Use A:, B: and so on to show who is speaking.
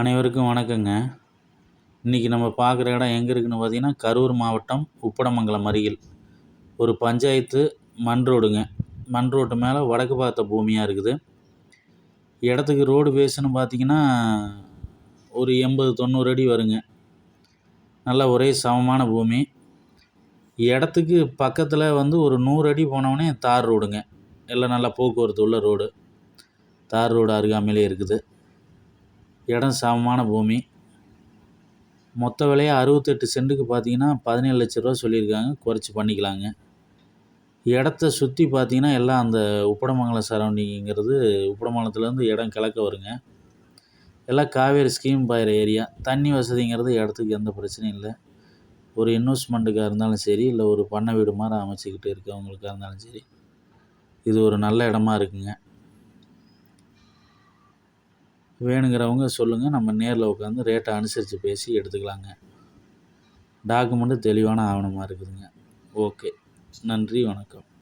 A: அனைவருக்கும் வணக்கங்க. இன்றைக்கி நம்ம பார்க்குற இடம் எங்கே இருக்குதுன்னு பார்த்தீங்கன்னா கரூர் மாவட்டம் உப்படமங்கலம் அருகில். ஒரு பஞ்சாயத்து மண் ரோடுங்க. மண் ரோட்டு மேலே வடக்கு பார்த்த பூமியாக இருக்குது. இடத்துக்கு ரோடு பேஸுன்னு பார்த்தீங்கன்னா ஒரு எண்பது தொண்ணூறு அடி வருங்க. நல்லா ஒரே சமமான பூமி. இடத்துக்கு பக்கத்தில் வந்து ஒரு நூறு அடி போனவொடனே தார் ரோடுங்க. எல்லாம் நல்லா போக்குவரத்து உள்ள ரோடு. தார் ரோடு அருகாமையிலே இருக்குது. இடம் சமமான பூமி. மொத்த விலையை அறுபத்தெட்டு சென்ட்டுக்கு பார்த்தீங்கன்னா பதினேழு லட்ச ரூபா சொல்லியிருக்காங்க. குறைச்சி பண்ணிக்கலாங்க. இடத்த சுற்றி பார்த்தீங்கன்னா எல்லாம் அந்த உப்படமங்கலம் சரௌண்டிங்கிறது உப்படமங்கலத்துலேருந்து இடம் கிழக்க வருங்க. எல்லாம் காவேரி ஸ்கீம் பாயிற ஏரியா. தண்ணி வசதிங்கிறது இடத்துக்கு எந்த பிரச்சனையும் இல்லை. ஒரு இன்வெஸ்ட்மெண்ட்டுக்காக இருந்தாலும் சரி இல்லை ஒரு பண்ணை வீடு மாதிரி அமைச்சிக்கிட்டு இருக்கவங்களுக்காக இருந்தாலும் சரி இது ஒரு நல்ல இடமா இருக்குங்க. வேணுங்கிறவங்க சொல்லுங்கள் நம்ம நேரில் உட்காந்து ரேட்டை அனுசரித்து பேசி எடுத்துக்கலாங்க. டாக்குமெண்ட்டு தெளிவான ஆவணமாக இருக்குதுங்க. ஓகே நன்றி வணக்கம்.